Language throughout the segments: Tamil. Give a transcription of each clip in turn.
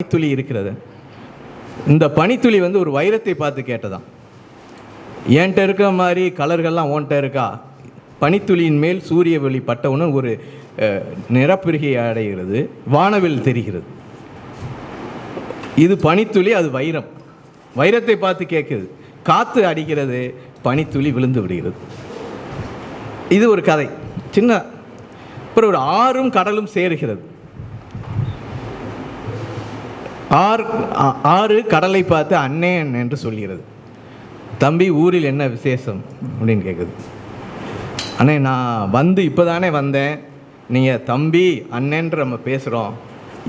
பனித்துளி இருக்கிறது. இந்த பனித்துளி வந்து ஒரு வைரத்தை பார்த்து கேட்டதான் என்கிட்ட இருக்கிற மாதிரி கலர்கள்லாம் ஓன்ட்ட இருக்கா? பனித்துளியின் மேல் சூரிய வெளி பட்டவுடன் ஒரு அஹ், நிறப்பிரிகை அடைகிறது. வானவில் தெரிகிறது. இது பனித்துளி அது வைரம். வைரத்தை பார்த்து கேட்குது. காற்று அடிக்கிறது பனித்துளி விழுந்து விடுகிறது. இது ஒரு கதை. சின்ன அப்புறம் ஒரு ஆறும் கடலும் சேருகிறது. ஆறு ஆறு கடலை பார்த்து அண்ணேன் என்று சொல்கிறது. தம்பி ஊரில் என்ன விசேஷம்? அப்படின்னு கேட்குது அண்ணே நான் வந்து இப்போ தானே வந்தேன். நீங்கள் தம்பி அண்ணன்ற நம்ம பேசுகிறோம்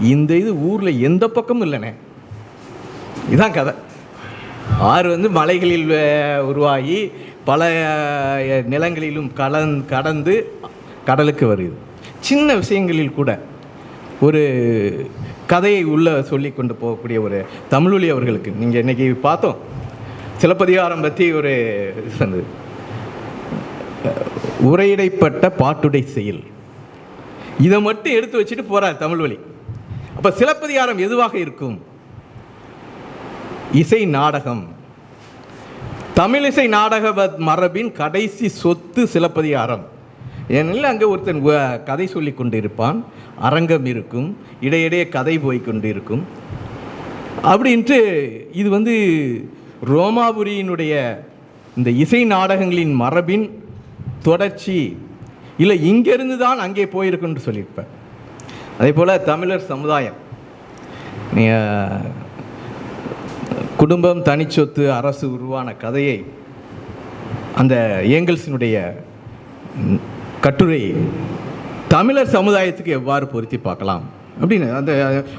இந்த இது ஊரில் எந்த பக்கமும் இல்லைண்ணே. இதான் கதை. ஆறு வந்து மலைகளில் உருவாகி பல நிலங்களிலும் கலந் கடந்து கடலுக்கு வருது சின்ன விஷயங்களில் கூட ஒரு கதையை உள்ளே சொல்லி கொண்டு போகக்கூடிய ஒரு தமிழொலி அவர்களுக்கு. நீங்கள் இன்றைக்கி பார்த்தோம். சிலப்பதிகாரம் பற்றி ஒரு இது உரையிடைப்பட்ட பாட்டுடை செயல். இதை மட்டும் எடுத்து வச்சுட்டு போகிறார் தமிழ் வழி அப்போ சிலப்பதிகாரம் எதுவாக இருக்கும்? இசை நாடகம். தமிழிசை நாடக மரபின் கடைசி சொத்து சிலப்பதிகாரம். ஏனெனில் அங்கே ஒருத்தன் வ- கதை சொல்லி கொண்டிருப்பான். அரங்கம் இருக்கும். இடையிடையே கதை போய் கொண்டிருக்கும். அப்படின்ட்டு இது வந்து ரோமாபுரியினுடைய இந்த இசை நாடகங்களின் மரபின் தொடர்ச்சி. இல்லை இங்கேருந்து தான் அங்கே போயிருக்குன்னு சொல்லியிருப்பேன் அதே போல் தமிழர் சமுதாயம். குடும்பம் தனிச்சொத்து அரசு உருவான கதையை அந்த ஏங்கல்ஸினுடைய கட்டுரை தமிழர் சமுதாயத்துக்கு எவ்வாறு பொருத்தி பார்க்கலாம்? அப்படின்னு அந்த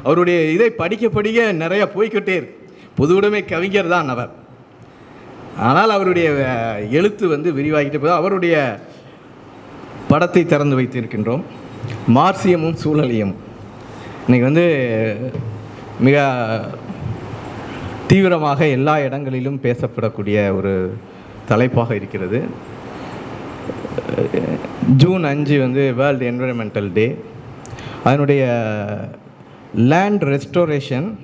அவருடைய இதை படிக்க படிக்க நிறைய போய்கிட்டே இருக்கு. பொதுவுடைமை கவிஞர் தான் அவர். ஆனால் அவருடைய எழுத்து வந்து விரிவாகிட்டு போது அவருடைய படத்தை திறந்து வைத்திருக்கின்றோம். மார்சியமும் சூழலியும் இன்றைக்கி வந்து மிக தீவிரமாக எல்லா இடங்களிலும் பேசப்படக்கூடிய ஒரு தலைப்பாக இருக்கிறது. ஜூன் அஞ்சு வந்து வேர்ல்டு என்விரான்மெண்டல் டே அதனுடைய land restoration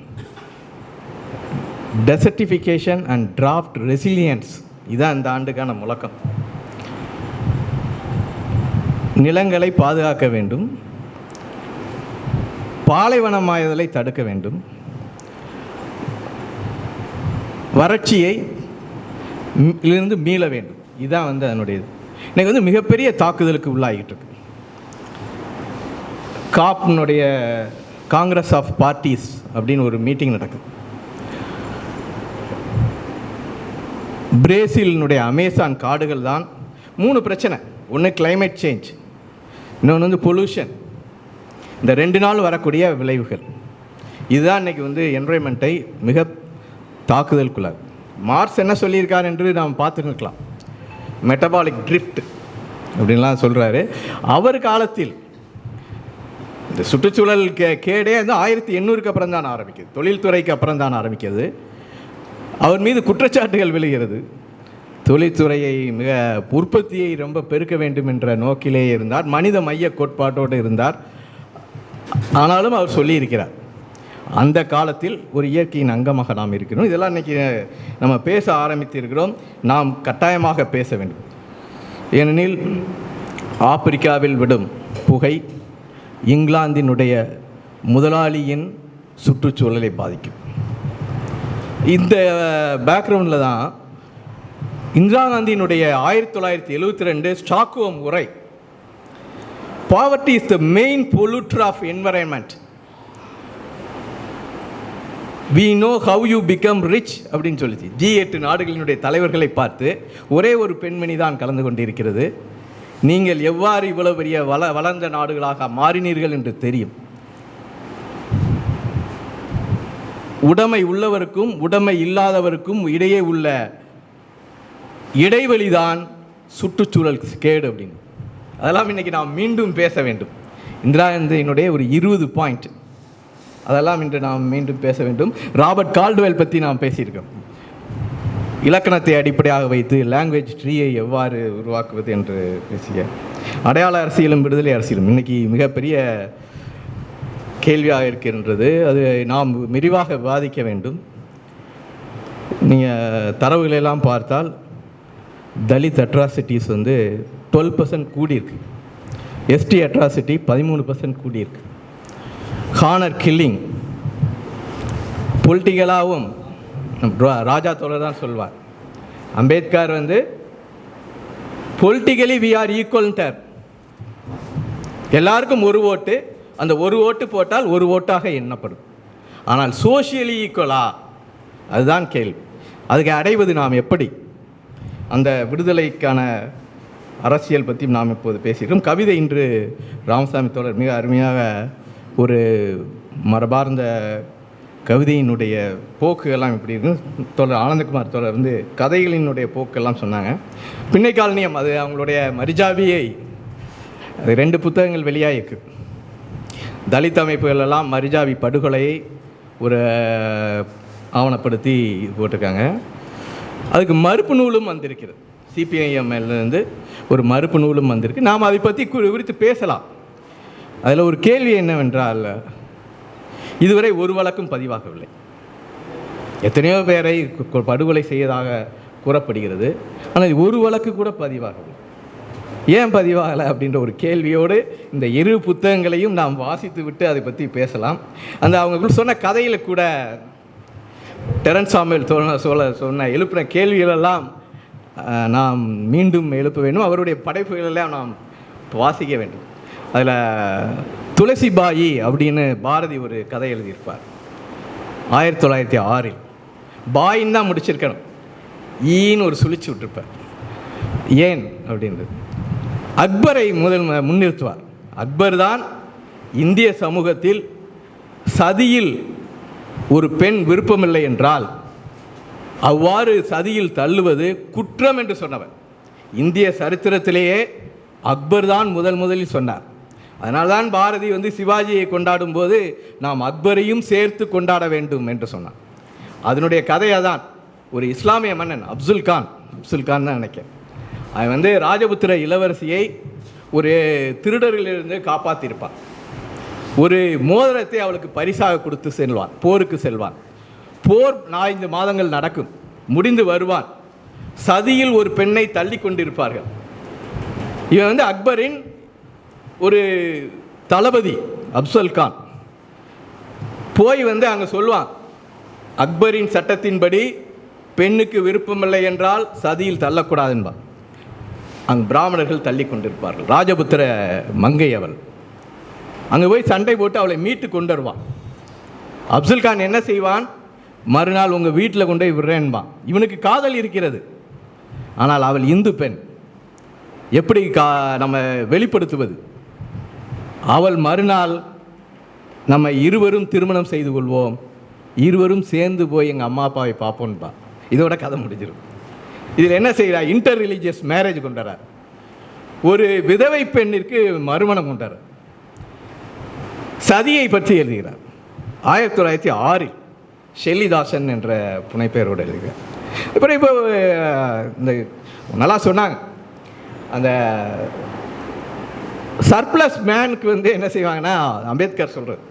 desertification and drought resilience இதுதான் இந்த ஆண்டுக்கான முழக்கம். நிலங்களை பாதுகாக்க வேண்டும். பாலைவனமாயுதலை தடுக்க வேண்டும். வறட்சியை இருந்து மீள வேண்டும். இதுதான் வந்து அதனுடைய இது இன்னைக்கு வந்து மிகப்பெரிய தாக்குதலுக்கு உள்ளாகிட்டு இருக்கு. காப்னுடைய காங்கிரஸ் ஆஃப் பார்ட்டிஸ் அப்படின்னு ஒரு மீட்டிங் நடக்குது. பிரேசிலினுடைய அமேசான் காடுகள் தான் மூணு பிரச்சனை. ஒன்று கிளைமேட் சேஞ்ச் இன்னொன்று வந்து பொல்யூஷன் இந்த ரெண்டு நாள் வரக்கூடிய விளைவுகள். இதுதான் இன்னைக்கு வந்து என்வரன்மெண்ட்டை மிக தாக்குதலுக்குள்ளார் மார்ஸ் என்ன சொல்லியிருக்கார் என்று நாம் பார்த்துருக்கலாம். மெட்டபாலிக் ட்ரிஃப்ட் அப்படின்லாம் சொல்கிறாரு அவர் காலத்தில் இந்த சுற்றுச்சூழல் கே கேடே வந்து ஆயிரத்தி எண்ணூறுக்கு அப்புறம் தான் ஆரம்பிக்குது. தொழில்துறைக்கு அப்புறம் தான் ஆரம்பிக்கிறது அவர் மீது குற்றச்சாட்டுகள் விழுகிறது. தொழில்துறையை மிக உற்பத்தியை ரொம்ப பெருக்க வேண்டும் என்ற நோக்கிலே இருந்தார். மனித மைய கோட்பாட்டோடு இருந்தார். ஆனாலும் அவர் சொல்லியிருக்கிறார். அந்த காலத்தில் ஒரு இயற்கையின் அங்கமாக நாம் இருக்கிறோம். இதெல்லாம் இன்றைக்கி நம்ம பேச ஆரம்பித்திருக்கிறோம். நாம் கட்டாயமாக பேச வேண்டும். ஏனெனில் ஆப்பிரிக்காவில் விடும் புகை இங்கிலாந்தினுடைய முதலாளியின் சுற்றுச்சூழலை பாதிக்கும். இந்த பேக்ரவுண்டில் தான் இந்திரா காந்தியினுடைய ஆயிரத்தி தொள்ளாயிரத்தி எழுபத்தி ரெண்டு ஸ்டாக்ஹோம் உரை. Poverty is the main polluter of environment we know how you become rich அப்படின்னு சொல்லிச்சு. ஜி எட்டு நாடுகளினுடைய தலைவர்களை பார்த்து ஒரே ஒரு பெண்மணி தான் கலந்து கொண்டிருக்கிறது. நீங்கள் எவ்வாறு இவ்வளவு பெரிய வள வளர்ந்த நாடுகளாக மாறினீர்கள் என்று தெரியும். உடைமை உள்ளவருக்கும் உடைமை இல்லாதவருக்கும் இடையே உள்ள இடைவெளிதான் சுற்றுச்சூழல் கேடு அப்படின்னு. அதெல்லாம் இன்னைக்கு நாம் மீண்டும் பேச வேண்டும். இந்திரா காந்தியினுடைய ஒரு இருபது பாயிண்ட் அதெல்லாம் இன்று நாம் மீண்டும் பேச வேண்டும். ராபர்ட் கால்டுவெல் பற்றி நாம் பேசியிருக்கோம். இலக்கணத்தை அடிப்படையாக வைத்து லாங்குவேஜ் ட்ரீயை எவ்வாறு உருவாக்குவது என்று பேசிய அடையாள அரசியலும் விடுதலை அரசியலும். இன்னைக்கு மிகப்பெரிய கேள்வியாக இருக்கின்றது. அது நாம் விரிவாக விவாதிக்க வேண்டும். நீங்கள் தரவுகளெல்லாம் பார்த்தால் தலித் அட்ராசிட்டிஸ் வந்து டுவெல் பர்சன்ட் கூடியிருக்கு. எஸ்டி அட்ராசிட்டி பதிமூணு பர்சன்ட் கூடியிருக்கு. ஹானர் கில்லிங் பொலிட்டிக்கலாகவும் ராஜா தோழர் தான் சொல்வார். அம்பேத்கர் வந்து பொலிட்டிக்கலி வி ஆர் ஈக்குவல்டர் எல்லாருக்கும் ஒரு ஓட்டு அந்த ஒரு ஓட்டு போட்டால் ஒரு ஓட்டாக எண்ணப்படும். ஆனால் சோஷியலி ஈக்குவலா அதுதான் கேள்வி. அதுக்கு அடைவது நாம் எப்படி? அந்த விடுதலைக்கான அரசியல் பற்றி நாம் இப்போது பேசியிருக்கோம் கவிதை இன்று ராமசாமி தோழர் மிக அருமையாக ஒரு மரபார்ந்த கவிதையினுடைய போக்குகள்லாம் இப்படி இருக்கு. தொடர் ஆனந்தகுமார் தொடர்ந்து வந்து கதைகளினுடைய போக்கெல்லாம் சொன்னாங்க. பின்னை காலனியம் அது அவங்களுடைய மரிஜாவியை அது ரெண்டு புத்தகங்கள் வெளியாகிருக்கு தலித் அமைப்புகள் எல்லாம் மரிஜாவி படுகொலையை ஒரு ஆவணப்படுத்தி போட்டிருக்காங்க. அதுக்கு மறுப்பு நூலும் வந்திருக்கிறது. சிபிஐஎம்எல்லேருந்து ஒரு மறுப்பு நூலும் வந்திருக்கு. நாம் அதை பற்றி கு- குறித்து பேசலாம். அதில் ஒரு கேள்வி என்னவென்றால் இதுவரை ஒரு வழக்கும் பதிவாகவில்லை. எத்தனையோ பேரை படுகொலை செய்யதாக கூறப்படுகிறது. ஆனால் ஒரு வழக்கு கூட பதிவாகவில்லை. ஏன் பதிவாகலை அப்படின்ற ஒரு கேள்வியோடு இந்த இரு புத்தகங்களையும் நாம் வாசித்து விட்டு அதை பற்றி பேசலாம். அந்த அவங்க சொன்ன கதையில் கூட டெரன் சாமியல் சொன்ன சொல்ல சொன்ன எழுப்பின கேள்விகளெல்லாம் நாம் மீண்டும் எழுப்ப வேண்டும். அவருடைய படைப்புகளெல்லாம் நாம் வாசிக்க வேண்டும். அதில் துளசிபாயி அப்படின்னு பாரதி ஒரு கதை எழுதியிருப்பார். ஆயிரத்தி தொள்ளாயிரத்தி ஆறில். பாயின்னு தான் முடிச்சிருக்கணும். ஈன்னு ஒரு சுழிச்சு விட்டுருப்பார். ஏன் அப்படின்றது. அக்பரை முதல் முன்னிறுத்துவார். அக்பர் தான் இந்திய சமூகத்தில் சதியில் ஒரு பெண் விருப்பமில்லை என்றால் அவ்வாறு சதியில் தள்ளுவது குற்றம் என்று சொன்னவர். இந்திய சரித்திரத்திலேயே அக்பர் தான் முதல் முதலில் சொன்னார். அதனால்தான் பாரதி வந்து சிவாஜியை கொண்டாடும் போது நாம் அக்பரையும் சேர்த்து கொண்டாட வேண்டும் என்று சொன்னான். அதனுடைய கதையை தான் ஒரு இஸ்லாமிய மன்னன் அப்துல் கான். அப்துல் கான் தான் நினைக்கிறேன். அவன் வந்து ராஜபுத்திர இளவரசியை ஒரு திருடரிலிருந்து காப்பாற்றியிருப்பான் ஒரு மோதிரத்தை அவளுக்கு பரிசாக கொடுத்து செல்வான் போருக்கு செல்வான். போர் நாலஞ்சு மாதங்கள் நடக்கும். முடிந்து வருவான். சதியில் ஒரு பெண்ணை தள்ளி கொண்டிருப்பார்கள். இவன் வந்து அக்பரின் ஒரு தளபதி அப்சல் கான் போய் வந்து அங்கே சொல்லுவான் அக்பரின் சட்டத்தின்படி பெண்ணுக்கு விருப்பமில்லை என்றால் சதியில் தள்ளக்கூடாது அங்கு பிராமணர்கள் தள்ளி கொண்டிருப்பார்கள். ராஜபுத்திர மங்கை அவள். அங்கே போய் சண்டை போட்டு அவளை மீட்டு கொண்டு வருவான். அப்துல் கான் என்ன செய்வான்? மறுநாள் உங்கள் வீட்டில் கொண்டு போய் விடுறேன்பான். இவனுக்கு காதல் இருக்கிறது. ஆனால் அவள் இந்து பெண். எப்படி கா நம்ம வெளிப்படுத்துவது? அவள் மறுநாள் நம்ம இருவரும் திருமணம் செய்து கொள்வோம். இருவரும் சேர்ந்து போய் எங்கள் அம்மா அப்பாவை பார்ப்போன்பா இதோட கதை முடிஞ்சிடும் இதில் என்ன செய்கிறா இன்டர் ரிலீஜியஸ் மேரேஜ் கொண்டாரா ஒரு விதவை பெண்ணிற்கு மறுமணம் கொண்டார் சதியை பற்றி எழுதுகிறார். ஆயிரத்தி தொள்ளாயிரத்தி ஆறில் ஷெல்லிதாசன் என்ற புனைப்பெயரோடு எழுதுகிறார். அப்புறம் இப்போ இந்த நல்லா சொன்னாங்க. அந்த சர்ப்ளஸ் மேனுக்கு வந்து என்ன செய்வாங்கன்னா அம்பேத்கர் சொல்கிறது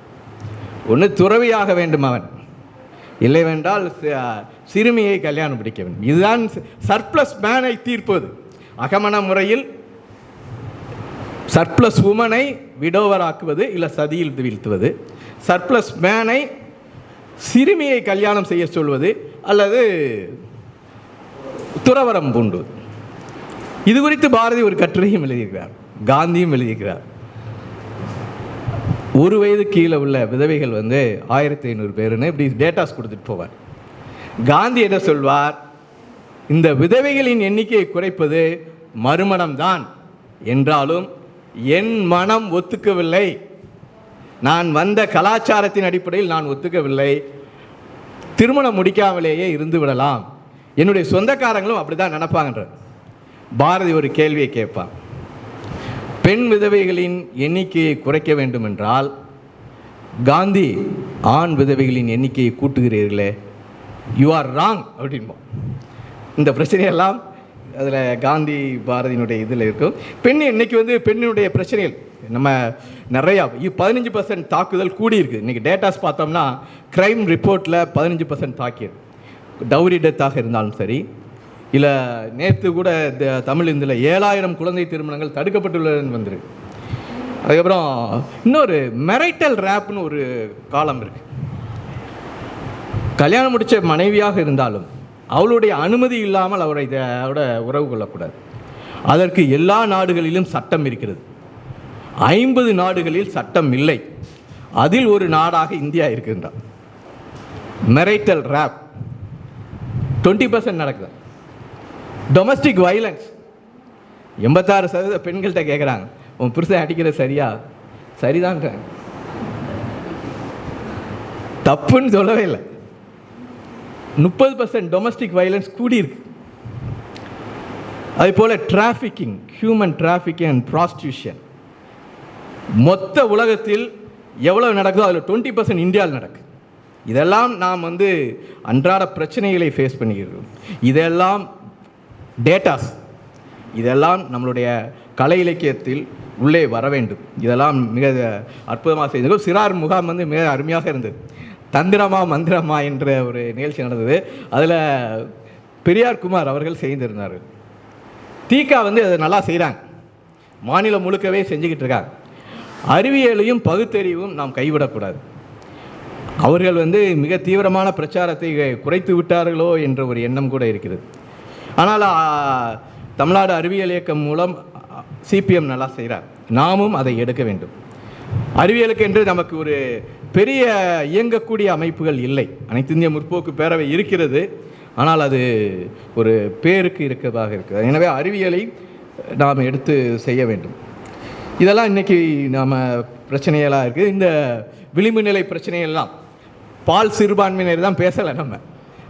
ஒன்று துறவியாக வேண்டும் அவன். இல்லைவென்றால் சிறுமியை கல்யாணம் பிடிக்க வேண்டும். இதுதான் சர்ப்ளஸ் மேனை தீர்ப்பது. அகமண முறையில் சர்ப்ளஸ் உமனை விடோவராக்குவது இல்லை சதியில் வீழ்த்துவது. சர்ப்ளஸ் மேனை சிறுமியை கல்யாணம் செய்ய சொல்வது அல்லது துறவரம் பூண்டுவது. இது குறித்து பாரதி ஒரு கட்டுரையும் எழுதியிருக்கிறார். காந்தியும் எழுதியிருக்கிறார். ஒரு வயது கீழே உள்ள விதவைகள் வந்து ஆயிரத்தி ஐநூறு பேருன்னு இப்படி டேட்டாஸ் கொடுத்துட்டு போவார். காந்தி என்ன சொல்வார்? இந்த விதவைகளின் எண்ணிக்கையை குறைப்பது மறுமணம்தான். என்றாலும் என் மனம் ஒத்துக்கவில்லை. நான் வந்த கலாச்சாரத்தின் அடிப்படையில் நான் ஒத்துக்கவில்லை. திருமணம் முடிக்காமலேயே இருந்து விடலாம். என்னுடைய சொந்தக்காரங்களும் அப்படிதான் நினைப்பாங்கன்ற பாரதி ஒரு கேள்வியை கேட்பான். பெண் விதவைகளின் எண்ணிக்கையை குறைக்க வேண்டும் என்றால் காந்தி ஆண் விதவைகளின் எண்ணிக்கையை கூட்டுகிறீர்களே யூ ஆர் ராங் அப்படின்போம். இந்த பிரச்சனையெல்லாம் அதில் காந்தி பாரதியினுடைய இதில் இருக்கும். பெண் இன்னைக்கு வந்து பெண்ணினுடைய பிரச்சனைகள். நம்ம நிறையா பதினஞ்சு பர்சன்ட் தாக்குதல் கூடி இன்றைக்கி டேட்டாஸ் பார்த்தோம்னா க்ரைம் ரிப்போர்ட்டில் பதினஞ்சு பர்சன்ட் தாக்கியது டவுரி டெத்தாக இருந்தாலும் சரி இல்லை நேற்று கூட தமிழ் இந்தில் ஏழாயிரம் குழந்தை திருமணங்கள் தடுக்கப்பட்டுள்ளதுன்னு வந்துருக்கு அதுக்கப்புறம் இன்னொரு மெரைட்டல் ரேப்னு ஒரு காலம் இருக்கு. கல்யாணம் முடித்த மனைவியாக இருந்தாலும் அவளுடைய அனுமதி இல்லாமல் அவரை இதோட உறவு கொள்ளக்கூடாது. அதற்கு எல்லா நாடுகளிலும் சட்டம் இருக்கிறது. ஐம்பது நாடுகளில் சட்டம் இல்லை. அதில் ஒரு நாடாக இந்தியா இருக்கின்றான். Marital rape. டுவெண்ட்டி பர்சன்ட் நடக்குது. டொமஸ்டிக் வைலன்ஸ் எண்பத்தாறு சதவீத பெண்கள்கிட்ட கேட்குறாங்க உன் புருஷன் அடிக்கிறது சரியா? சரிதான்றாங்க. தப்புன்னு சொல்லவே இல்லை. முப்பது பர்சன்ட் டொமஸ்டிக் வைலன்ஸ் கூடியிருக்கு. அதே போல் trafficking human trafficking and prostitution மொத்த உலகத்தில் எவ்வளவு நடக்குதோ அதில் டுவெண்ட்டி பர்சன்ட் இந்தியாவில் நடக்கு. இதெல்லாம் நாம் வந்து அன்றாட பிரச்சனைகளை ஃபேஸ் பண்ணிக்கிறோம் இதெல்லாம் டேட்டாஸ் இதெல்லாம் நம்மளுடைய கலை இலக்கியத்தில் உள்ளே வர வேண்டும். இதெல்லாம் மிக அற்புதமாக செய்தது சிறார் முகாம் வந்து மிக அருமையாக இருந்தது. தந்திரமா மந்திரமா என்ற ஒரு நிகழ்ச்சி நடந்தது. அதில் பெரியார் குமார் அவர்கள் செய்திருந்தார். தீகா வந்து அதை நல்லா செய்கிறாங்க மாநிலம் முழுக்கவே செஞ்சுக்கிட்டு இருக்காங்க. அறிவியலையும் பகுத்தறிவும் நாம் கைவிடக்கூடாது. அவர்கள் வந்து மிக தீவிரமான பிரச்சாரத்தை குறைத்து விட்டார்களோ என்ற ஒரு எண்ணம் கூட இருக்கிறது. ஆனால் தமிழ்நாடு அறிவியல் இயக்கம் மூலம் சிபிஎம் நல்லா செய்கிறார். நாமும் அதை எடுக்க வேண்டும். அறிவியலுக்கு என்று நமக்கு ஒரு பெரிய இயங்கக்கூடிய அமைப்புகள் இல்லை. அனைத்து இந்திய முற்போக்கு பேரவை இருக்கிறது. ஆனால் அது ஒரு பேருக்கு இருக்கிறதாக இருக்குது. எனவே அறிவியலை நாம் எடுத்து செய்ய வேண்டும். இதெல்லாம் இன்னைக்கு நாம் பிரச்சனைகளாக இருக்குது இந்த விளிம்பு நிலை பிரச்சனைகள்லாம் பால் சிறுபான்மையினர் தான் பேசலை நம்ம.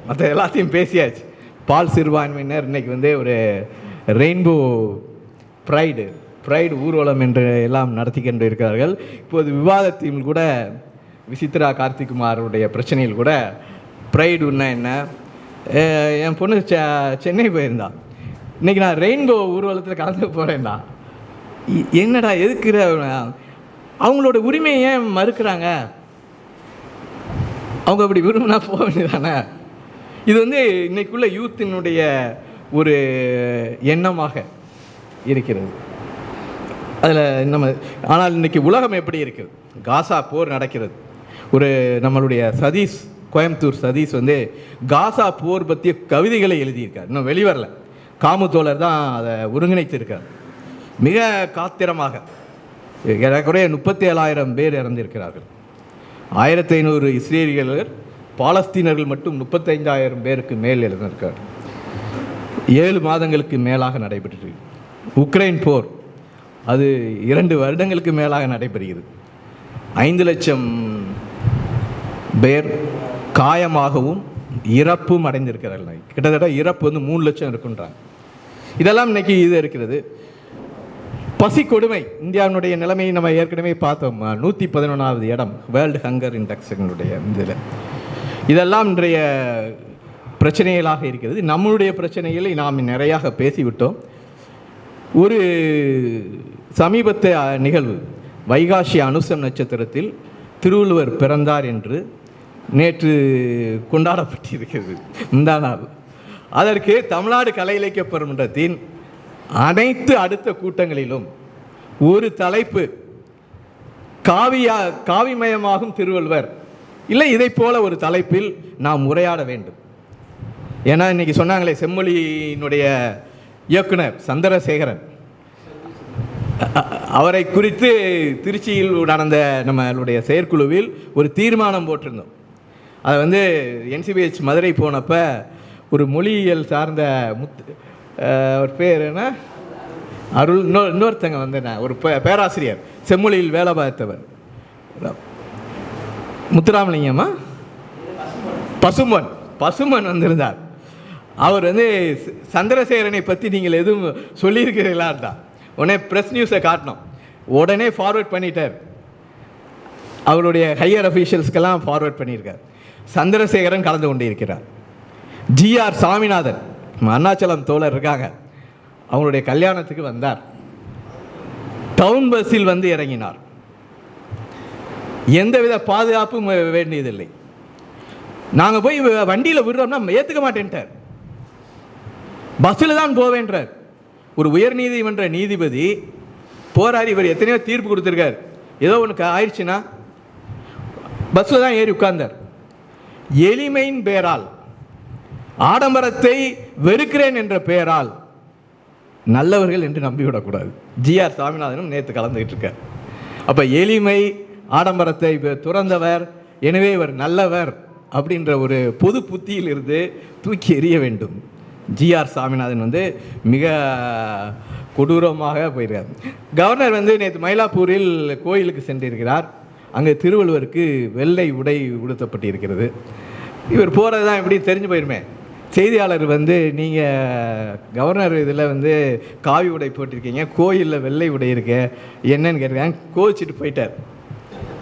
மற்ற எல்லாத்தையும் பேசியாச்சு. பால் சிறுபான்மையினர் இன்னைக்கு வந்து ஒரு ரெயின்போ ப்ரைடு ப்ரைடு ஊர்வலம் என்று எல்லாம் நடத்தி கொண்டு இருக்கிறார்கள் இப்போது விவாதத்தில் கூட விசித்ரா கார்த்திகுமாருடைய பிரச்சனையில் கூட ப்ரைடுன்னா என்ன? என் பொண்ணு செ சென்னை போயிருந்தா. இன்றைக்கி நான் ரெயின்போ ஊர்வலத்தில் கலந்து போகிறேன்டா என்னடா எதுக்குற அவங்களோட உரிமையை ஏன் மறுக்கிறாங்க? அவங்க அப்படி விரும்பினா போக வேண்டியதானே இது வந்து இன்னைக்குள்ள யூத்தினுடைய ஒரு எண்ணமாக இருக்கிறது. அதில் நம்ம ஆனால் இன்னைக்கு உலகம் எப்படி இருக்குது? காசா போர் நடக்கிறது. ஒரு நம்மளுடைய சதீஷ் கோயம்புத்தூர் சதீஷ் வந்து காசா போர் பற்றிய கவிதைகளை எழுதியிருக்கார். இன்னும் வெளிவரல. காமுத்தோழர் தான் அதை ஒருங்கிணைத்திருக்கார். மிக காத்திரமாக. ஏறக்குறைய முப்பத்தி ஏழாயிரம் பேர் இறந்திருக்கிறார்கள். ஆயிரத்தி ஐநூறு இஸ்ரேலியர்கள் பாலஸ்தீனர்கள் மட்டும் முப்பத்தைந்தாயிரம் பேருக்கு மேல் இருந்திருக்கார் ஏழு மாதங்களுக்கு மேலாக நடைபெற்று உக்ரைன் போர் அது இரண்டு வருடங்களுக்கு மேலாக நடைபெறுகிறது. ஐந்து லட்சம் பேர் காயமாகவும் இறப்பும் அடைந்திருக்கிறார்கள். கிட்டத்தட்ட இறப்பு வந்து மூணு லட்சம் இருக்குன்றாங்க. இதெல்லாம் இன்னைக்கு இது இருக்கிறது. பசி கொடுமை இந்தியாவினுடைய நிலைமையை நம்ம ஏற்கனவே பார்த்தோம். நூற்றி பதினொன்றாவது இடம் வேர்ல்டு ஹங்கர் இண்டெக்ஸினுடைய இதில். இதெல்லாம் இன்றைய பிரச்சனைகளாக இருக்கிறது. நம்மளுடைய பிரச்சனைகளை நாம் நிறையாக பேசிவிட்டோம். ஒரு சமீபத்த நிகழ்வு வைகாசி அனுசம் நட்சத்திரத்தில் திருவள்ளுவர் பிறந்தார் என்று நேற்று கொண்டாடப்பட்டிருக்கிறது. இந்த நாள் அதற்கு தமிழ்நாடு கலை இலக்கிய பெருமன்றத்தின் அனைத்து அடுத்த கூட்டங்களிலும் ஒரு தலைப்பு காவியா காவிமயமாகும் திருவள்ளுவர் இல்லை இதை போல ஒரு தலைப்பில் நாம் உரையாட வேண்டும். ஏன்னா இன்னைக்கு சொன்னாங்களே செம்மொழியினுடைய இயக்குனர் சந்திரசேகரன். அவரை குறித்து திருச்சியில் நடந்த நம்மளுடைய செயற்குழுவில் ஒரு தீர்மானம் போட்டிருந்தோம். அதை வந்து என்சிபிஹெச் மதுரை போனப்ப ஒரு மொழியியல் சார்ந்த முத் ஒரு பேர் என்ன? அருள் இன்னொரு இன்னொருத்தங்க வந்து நான். ஒரு பே- பேராசிரியர். செம்மொழியில் வேலை பார்த்தவர். முத்துராமலிங்கம்மா? பசுமன் பசுமன் வந்திருந்தார். அவர் வந்து சந்திரசேகரனை பற்றி நீங்கள் எதுவும் சொல்லியிருக்கிறீங்களா தான் உடனே ப்ரெஸ் நியூஸை காட்டினோம். உடனே ஃபார்வர்ட் பண்ணிட்டார். அவருடைய ஹையர் அஃபீஷியல்ஸ்க்கெல்லாம் ஃபார்வர்ட் பண்ணியிருக்கார். சந்திரசேகரன் கலந்து கொண்டு இருக்கிறார் ஜிஆர் சாமிநாதன் அருணாச்சலம் தோழர் இருக்காங்க. அவங்களுடைய கல்யாணத்துக்கு வந்தார். டவுன் பஸ்ஸில் வந்து இறங்கினார். எந்தவித பாதுகாப்பும் வே- வேண்டியதில்லை. நாங்கள் போய் வண்டியில் விடுறோம்னா ஏற்றுக்க மாட்டேன்ட்டார். பஸ்ஸில் தான் போவேன்றார். ஒரு உயர்நீதிமன்ற நீதிபதி போராடி இவர் எத்தனையோ தீர்ப்பு கொடுத்துருக்கார். ஏதோ ஒன்று ஆயிடுச்சுன்னா பஸ்ஸில் தான் ஏறி உட்கார்ந்தார். எளிமையின் பேரால் ஆடம்பரத்தை வெறுக்கிறேன் என்ற பெயரால் நல்லவர்கள் என்று நம்பிவிடக்கூடாது. ஜிஆர் சாமிநாதனும் நேற்று கலந்துக்கிட்டு இருக்கார். அப்போ எளிமை ஆடம்பரத்தை துறந்தவர் எனவே இவர் நல்லவர் அப்படின்ற ஒரு பொது புத்தியில் இருந்து தூக்கி எறிய வேண்டும். ஜிஆர் சாமிநாதன் வந்து மிக கொடூரமாக போயிருக்கார். கவர்னர் வந்து நேற்று மயிலாப்பூரில் கோயிலுக்கு சென்றிருக்கிறார். அங்கே திருவள்ளுவருக்கு வெள்ளை உடை உடுத்தப்பட்டிருக்கிறது. இவர் போகிறது தான் எப்படி தெரிஞ்சு போயிருமே. செய்தியாளர் வந்து நீங்கள் கவர்னர் இதில் வந்து காவி உடை போட்டிருக்கீங்க கோயிலில் வெள்ளை உடை இருக்கு என்னன்னு கேட்டிருக்காங்க. கோச்சிட்டு போயிட்டார்.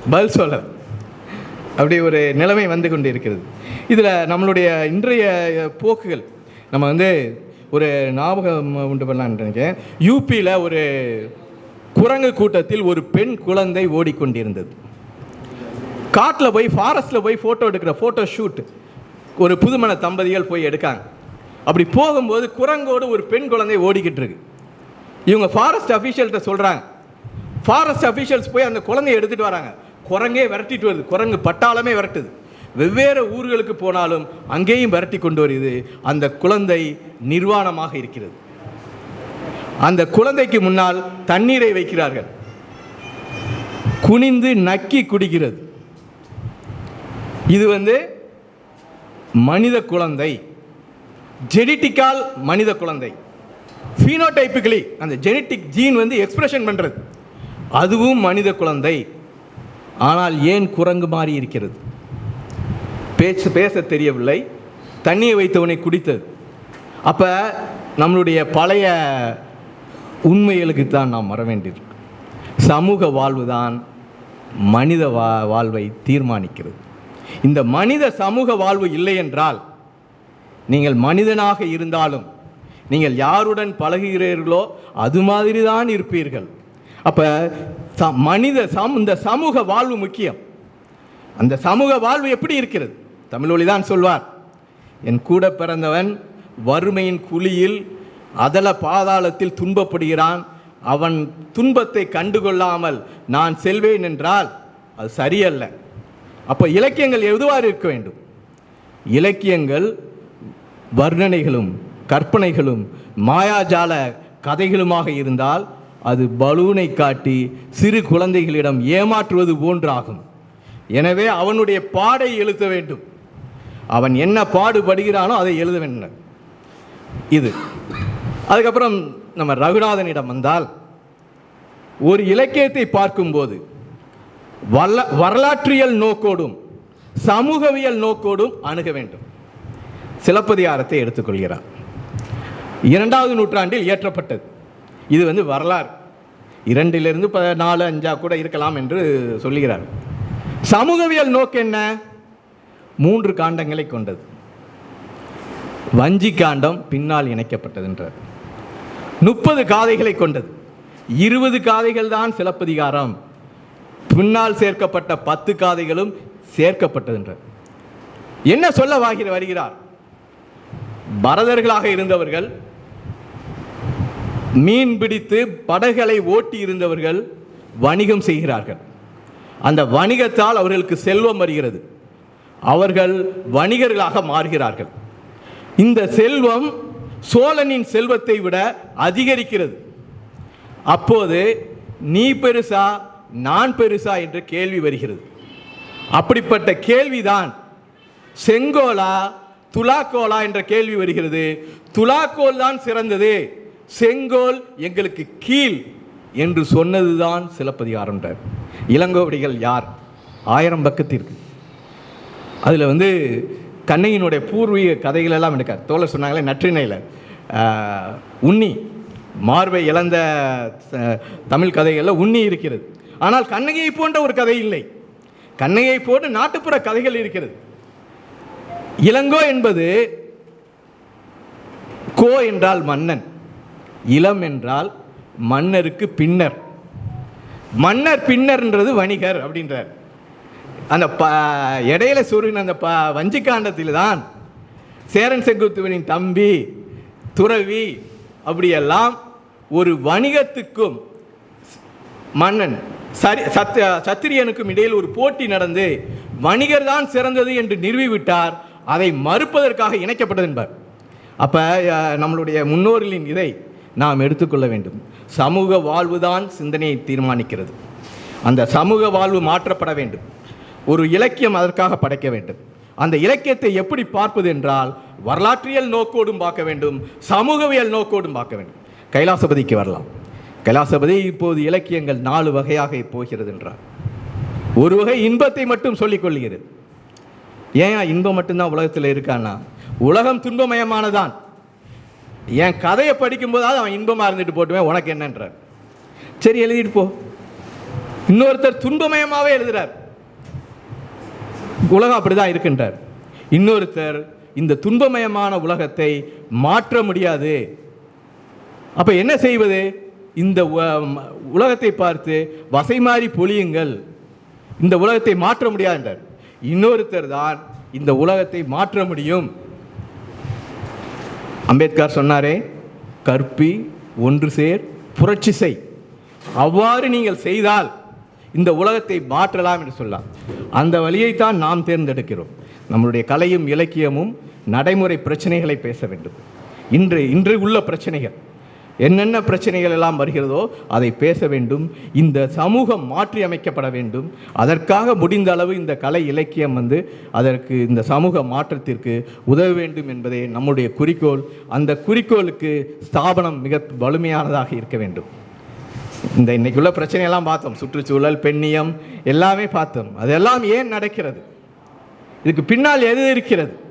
பதில் சொல்ல. அப்படி ஒரு நிலைமை வந்து கொண்டு இருக்கிறது இதில் நம்மளுடைய இன்றைய போக்குகள். நம்ம வந்து ஒரு ஞாபகம் உண்டு பண்ணலான்னு நினைக்கிறேன். யூபியில் ஒரு குரங்கு கூட்டத்தில் ஒரு பெண் குழந்தை ஓடிக்கொண்டிருந்தது. காட்டில் போய் ஃபாரஸ்ட்டில் போய் ஃபோட்டோ எடுக்கிற ஃபோட்டோ ஷூட் ஒரு புதுமண தம்பதிகள் போய் எடுக்காங்க. அப்படி போகும்போது குரங்கோடு ஒரு பெண் குழந்தை ஓடிக்கிட்டு இருக்கு. இவங்க ஃபாரஸ்ட் அஃபீஷியல்கிட்ட சொல்கிறாங்க ஃபாரஸ்ட் அஃபீஷியல்ஸ் போய் அந்த குழந்தைய எடுத்துகிட்டு வராங்க. குரங்கே விரட்டிட்டு வருது. குரங்கு பட்டாளமே விரட்டுது. வெவ்வேறு ஊர்களுக்கு போனாலும் அங்கேயும் விரட்டி கொண்டு வருது. அந்த குழந்தை நிர்வாணமாக இருக்கிறது. அந்த குழந்தைக்கு முன்னால் தண்ணீரை வைக்கிறார்கள். குனிந்து நக்கி குடிக்கிறது. இது வந்து மனித குழந்தை. ஜெனட்டிக்கால் மனித குழந்தை. ஃபீனோடைப்பிக்கலி அந்த ஜெனட்டிக் ஜீன் வந்து எக்ஸ்பிரஷன் பண்ணுறது அதுவும் மனித குழந்தை. ஆனால் ஏன் குரங்கு மாறி இருக்கிறது? பேச்சு பேச தெரியவில்லை. தண்ணியை வைத்தவனை குடித்தது. அப்போ நம்மளுடைய பழைய உண்மைகளுக்கு தான் நாம் வர வேண்டியிருக்கு. சமூக வாழ்வு தான் மனித வா வாழ்வை தீர்மானிக்கிறது. இந்த மனித சமூக வாழ்வு இல்லை என்றால் நீங்கள் மனிதனாக இருந்தாலும் நீங்கள் யாருடன் பழகுகிறீர்களோ அது மாதிரி தான் இருப்பீர்கள். அப்போ மனித சம் இந்த சமூக வாழ்வு முக்கியம். அந்த சமூக வாழ்வு எப்படி இருக்கிறது? தமிழொலி தான் சொல்வார். என் கூட பிறந்தவன் வறுமையின் குழியில் அதல பாதாளத்தில் துன்பப்படுகிறான். அவன் துன்பத்தை கண்டுகொள்ளாமல் நான் செல்வேன் என்றால் அது சரியல்ல. அப்போ இலக்கியங்கள் எதுவாறு இருக்க வேண்டும்? இலக்கியங்கள் வர்ணனைகளும் கற்பனைகளும் மாயாஜால கதைகளுமாக இருந்தால் அது பலூனை காட்டி சிறு குழந்தைகளிடம் ஏமாற்றுவது போன்றாகும். எனவே அவனுடைய பாடை எழுத வேண்டும். அவன் என்ன பாடுபடுகிறானோ அதை எழுத வேண்டும். இது. அதுக்கப்புறம் நம்ம ரகுநாதனிடம் வந்தால் ஒரு இலக்கியத்தை பார்க்கும்போது வல்ல வரலாற்றியல் நோக்கோடும் சமூகவியல் நோக்கோடும் அணுக வேண்டும். சிலப்பதிகாரத்தை எடுத்துக்கொள்கிறார். இரண்டாவது நூற்றாண்டில் இயற்றப்பட்டது. இது வந்து வரலாறு. இரண்டிலிருந்து ப நாலு அஞ்சா கூட இருக்கலாம் என்று சொல்லுகிறார். சமூகவியல் நோக்கு என்ன? மூன்று காண்டங்களை கொண்டது. வஞ்சி காண்டம் பின்னால் இணைக்கப்பட்டதுன்றார். முப்பது காதைகளை கொண்டது. இருபது காதைகள் தான் சிலப்பதிகாரம். பின்னால் சேர்க்கப்பட்ட பத்து காதைகளும் சேர்க்கப்பட்டதுன்றார். என்ன சொல்ல வாகிற வருகிறார்? பரதர்களாக இருந்தவர்கள் மீன் பிடித்து படகளை ஓட்டி இருந்தவர்கள் வணிகம் செய்கிறார்கள். அந்த வணிகத்தால் அவர்களுக்கு செல்வம் வருகிறது. அவர்கள் வணிகர்களாக மாறுகிறார்கள். இந்த செல்வம் சோழனின் செல்வத்தை விட அதிகரிக்கிறது. அப்போது நீ பெருசா நான் பெருசா என்ற கேள்வி வருகிறது. அப்படிப்பட்ட கேள்விதான் செங்கோலா துலாக்கோலா என்ற கேள்வி வருகிறது. துலாக்கோல் தான் சிறந்தது. செங்கோல் எங்களுக்கு கீழ் என்று சொன்னதுதான் சிலப்பதிகாரம்ன்றார் இளங்கோவடிகள் யார்? ஆயிரம் பக்கத்திற்கு. அதில் வந்து கண்ணையினுடைய பூர்வீக கதைகள் எல்லாம் எடுக்கார். தோழர் சொன்னாங்களே நற்றிணையில். ஆஹ், உண்ணி. மார்பை இழந்த தமிழ் கதைகளில் உண்ணி இருக்கிறது. ஆனால் கண்ணகியை போன்ற ஒரு கதை இல்லை. கண்ணகியை போன்ற நாட்டுப்புற கதைகள் இருக்கிறது. இளங்கோ என்பது கோ என்றால் மன்னன். இளம் என்றால் மன்னருக்கு பின்னர். மன்னர் பின்னர்ன்றது வணிகர் அப்படின்றார். அந்த ப இடையில சூரியன் அந்த ப வஞ்சிக்காண்டத்தில் தான் சேரன் செங்குத்துவனின் தம்பி துறவி அப்படியெல்லாம் ஒரு வணிகத்துக்கும் மன்னன் சரி சத் சத்திரியனுக்கும் இடையில் ஒரு போட்டி நடந்து வணிகர் தான் சிறந்தது என்று நிறுவிவிட்டார். அதை மறுப்பதற்காக இணைக்கப்பட்டது என்பார். அப்போ நம்மளுடைய முன்னோர்களின் இதை நாம் எடுத்துக்கொள்ள வேண்டும். சமூக வாழ்வுதான் சிந்தனையை தீர்மானிக்கிறது. அந்த சமூக வாழ்வு மாற்றப்பட வேண்டும். ஒரு இலக்கியம் அதற்காக படைக்க வேண்டும். அந்த இலக்கியத்தை எப்படி பார்ப்பது என்றால் வரலாற்றியல் நோக்கோடும் பார்க்க வேண்டும் சமூகவியல் நோக்கோடும் பார்க்க வேண்டும். கைலாசபதிக்கு வரலாம். கைலாசபதி இப்போது இலக்கியங்கள் நாலு வகையாக போகிறது என்றார். ஒரு வகை இன்பத்தை மட்டும் சொல்லிக் கொள்கிறது. ஏன் இன்பம் மட்டும்தான் உலகத்தில் இருக்கான்னா உலகம் துன்பமயமானதான். என் கதையை படிக்கும்போதாவது அவன் இன்பமாக இருந்துட்டு போட்டுவேன் உனக்கு என்னன்றார். சரி எழுதிட்டு போ. இன்னொருத்தர் துன்பமயமாகவே எழுதுகிறார் உலகம் அப்படிதான் இருக்கின்றார். இன்னொருத்தர் இந்த துன்பமயமான உலகத்தை மாற்ற முடியாது. அப்போ என்ன செய்வது? இந்த உலகத்தை பார்த்து வசை மாறி பொழியுங்கள். இந்த உலகத்தை மாற்ற முடியாது என்றார் இன்னொருத்தர் தான் இந்த உலகத்தை மாற்ற முடியும். அம்பேத்கர் சொன்னாரே கற்பி ஒன்று சேர் புரட்சி செய் அவ்வாறு நீங்கள் செய்தால் இந்த உலகத்தை மாற்றலாம் என்று சொல்லலாம் அந்த வழியைத்தான் நாம் தேர்ந்தெடுக்கிறோம். நம்மளுடைய கலையும் இலக்கியமும் நடைமுறை பிரச்சனைகளை பேச வேண்டும். இன்று இன்று உள்ள பிரச்சனைகள். என்னென்ன பிரச்சனைகள் எல்லாம் வருகிறதோ அதை பேச வேண்டும். இந்த சமூகம் மாற்றி அமைக்கப்பட வேண்டும். அதற்காக முடிந்த அளவு இந்த கலை இலக்கியம் வந்து அதற்கு இந்த சமூக மாற்றத்திற்கு உதவ வேண்டும் என்பதே நம்முடைய குறிக்கோள். அந்த குறிக்கோளுக்கு ஸ்தாபனம் மிக வலிமையானதாக இருக்க வேண்டும். இந்த இன்னைக்குள்ள பிரச்சனையெல்லாம் பார்த்தோம். சுற்றுச்சூழல் பெண்ணியம் எல்லாமே பார்த்தோம். அதெல்லாம் ஏன் நடக்கிறது? இதுக்கு பின்னால் எது இருக்கிறது?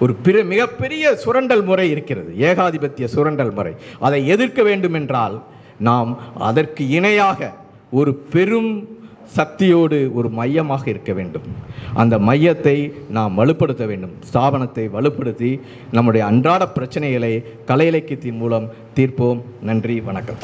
ஒரு பிற மிகப்பெரிய சுரண்டல் முறை இருக்கிறது. ஏகாதிபத்திய சுரண்டல் முறை. அதை எதிர்க்க வேண்டும் என்றால் நாம் அதற்கு இணையாக ஒரு பெரும் சக்தியோடு ஒரு மையமாக இருக்க வேண்டும். அந்த மையத்தை நாம் வலுப்படுத்த வேண்டும். ஸ்தாபனத்தை வலுப்படுத்தி நம்முடைய அன்றாட பிரச்சனைகளை கலை இலக்கியத்தின் மூலம் தீர்ப்போம். நன்றி வணக்கம்.